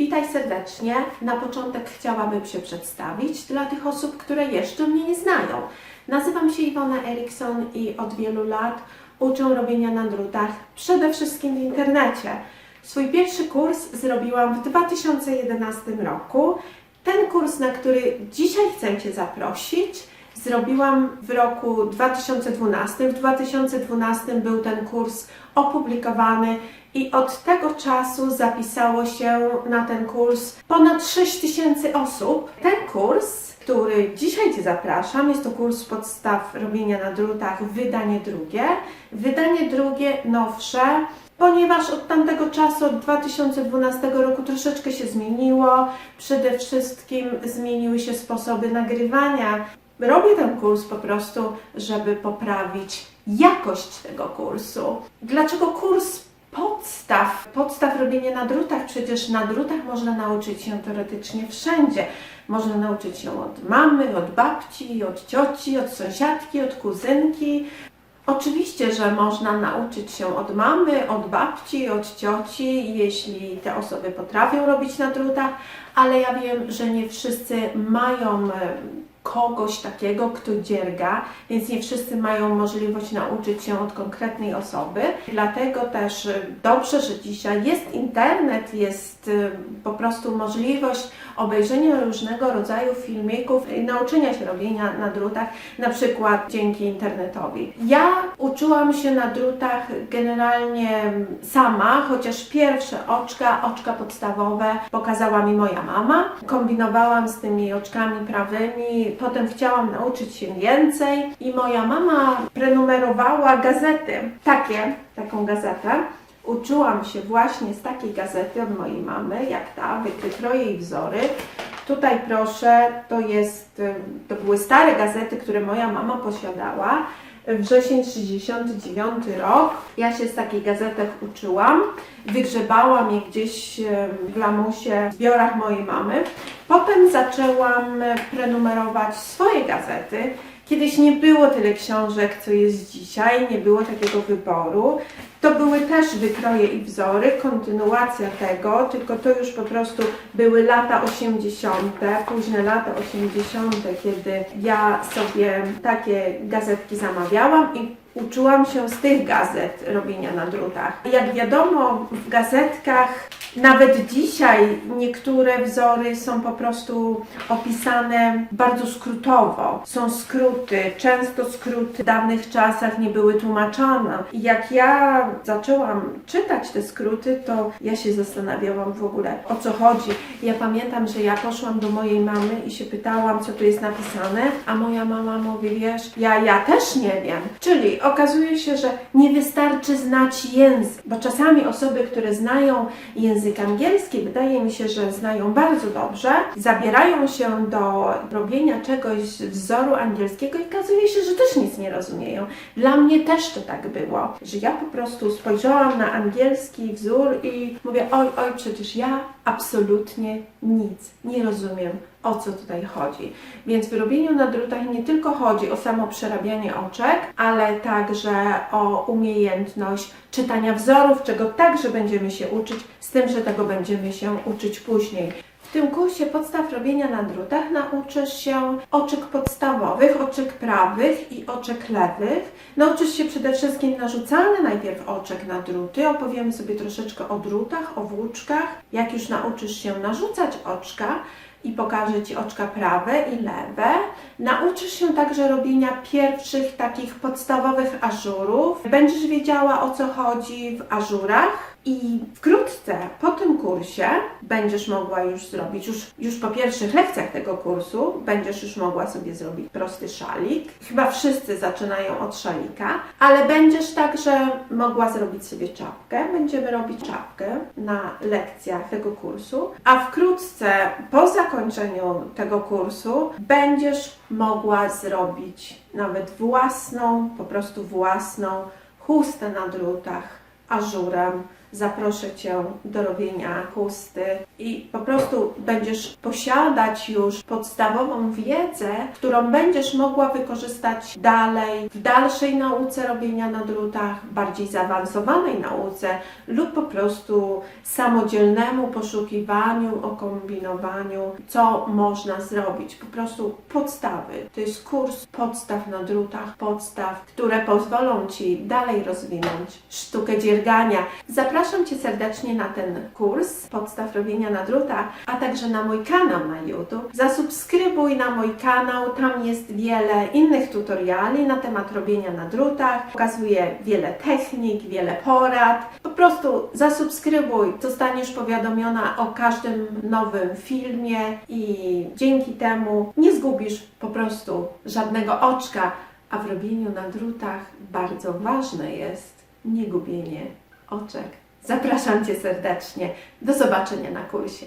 Witaj serdecznie. Na początek chciałabym się przedstawić dla tych osób, które jeszcze mnie nie znają. Nazywam się Iwona Erikson i od wielu lat uczę robienia na drutach, przede wszystkim w internecie. Swój pierwszy kurs zrobiłam w 2011 roku. Ten kurs, na który dzisiaj chcę Cię zaprosić, zrobiłam w roku 2012. W 2012 był ten kurs opublikowany i od tego czasu zapisało się na ten kurs ponad 6 tysięcy osób. Ten kurs, który dzisiaj Cię zapraszam, jest to kurs podstaw robienia na drutach, wydanie drugie. Wydanie drugie, nowsze, ponieważ od tamtego czasu, od 2012 roku troszeczkę się zmieniło. Przede wszystkim zmieniły się sposoby nagrywania. Robię ten kurs po prostu, żeby poprawić jakość tego kursu. Dlaczego kurs podstaw? Podstaw robienia na drutach. Przecież na drutach można nauczyć się teoretycznie wszędzie. Można nauczyć się od mamy, od babci, od cioci, od sąsiadki, od kuzynki. Oczywiście, że można nauczyć się od mamy, od babci, od cioci, jeśli te osoby potrafią robić na drutach, ale ja wiem, że nie wszyscy mają e, kogoś takiego, kto dzierga, więc nie wszyscy mają możliwość nauczyć się od konkretnej osoby. Dlatego też e, dobrze, że dzisiaj jest internet, jest e, po prostu możliwość obejrzenia różnego rodzaju filmików i nauczenia się robienia na drutach, na przykład dzięki internetowi. Ja uczyłam się na drutach generalnie sama, chociaż pierwsze oczka, oczka podstawowe pokazała mi moja mama. Kombinowałam z tymi oczkami prawymi, potem chciałam nauczyć się więcej i moja mama prenumerowała gazety, takie, taką gazetę. Uczyłam się właśnie z takiej gazety od mojej mamy, jak ta, wykroje i wzory. Tutaj proszę, to jest, to były stare gazety, które moja mama posiadała. Wrzesień 69 rok. Ja się z takiej gazetek uczyłam. Wygrzebałam je gdzieś w lamusie, w zbiorach mojej mamy. Potem zaczęłam prenumerować swoje gazety. Kiedyś nie było tyle książek, co jest dzisiaj, nie było takiego wyboru. To były też wykroje i wzory, kontynuacja tego, tylko to już po prostu były lata 80., późne lata 80., kiedy ja sobie takie gazetki zamawiałam i uczyłam się z tych gazet robienia na drutach. Jak wiadomo, w gazetkach nawet dzisiaj niektóre wzory są po prostu opisane bardzo skrótowo. Są skróty, często skróty w dawnych czasach nie były tłumaczone. I jak ja zaczęłam czytać te skróty, to ja się zastanawiałam w ogóle o co chodzi. Ja pamiętam, że ja poszłam do mojej mamy i się pytałam, co tu jest napisane, a moja mama mówi, wiesz, ja, ja też nie wiem. Czyli okazuje się, że nie wystarczy znać język, bo czasami osoby, które znają język angielski, wydaje mi się, że znają bardzo dobrze, zabierają się do robienia czegoś wzoru angielskiego i okazuje się, że też nic nie rozumieją. Dla mnie też to tak było, że ja po prostu spojrzałam na angielski wzór i mówię, oj, oj, przecież ja absolutnie nic nie rozumiem, o co tutaj chodzi. Więc w robieniu na drutach nie tylko chodzi o samo przerabianie oczek, ale także o umiejętność czytania wzorów, czego także będziemy się uczyć, z tym, że tego będziemy się uczyć później. W tym kursie podstaw robienia na drutach nauczysz się oczek podstawowych, oczek prawych i oczek lewych. Nauczysz się przede wszystkim narzucania najpierw oczek na druty. Opowiemy sobie troszeczkę o drutach, o włóczkach. Jak już nauczysz się narzucać oczka, i pokażę Ci oczka prawe i lewe. Nauczysz się także robienia pierwszych takich podstawowych ażurów. Będziesz wiedziała o co chodzi w ażurach i wkrótce po tym kursie będziesz mogła już zrobić, już, już po pierwszych lekcjach tego kursu, będziesz już mogła sobie zrobić prosty szalik. Chyba wszyscy zaczynają od szalika, ale będziesz także mogła zrobić sobie czapkę. Będziemy robić czapkę na lekcjach tego kursu, a wkrótce po zakończeniu tego kursu będziesz mogła zrobić nawet własną, po prostu własną chustę na drutach ażurem zaproszę Cię do robienia chusty i po prostu będziesz posiadać już podstawową wiedzę, którą będziesz mogła wykorzystać dalej w dalszej nauce robienia na drutach, bardziej zaawansowanej nauce lub po prostu samodzielnemu poszukiwaniu, okombinowaniu, co można zrobić. Po prostu podstawy. To jest kurs podstaw na drutach, podstaw, które pozwolą Ci dalej rozwinąć sztukę dziergania. Zapraszam Cię serdecznie na ten kurs podstaw robienia na drutach, a także na mój kanał na YouTube. Zasubskrybuj na mój kanał, tam jest wiele innych tutoriali na temat robienia na drutach. Pokazuję wiele technik, wiele porad. Po prostu zasubskrybuj, zostaniesz powiadomiona o każdym nowym filmie i dzięki temu nie zgubisz po prostu żadnego oczka, a w robieniu na drutach bardzo ważne jest nie gubienie oczek. Zapraszam Cię serdecznie. Do zobaczenia na kursie.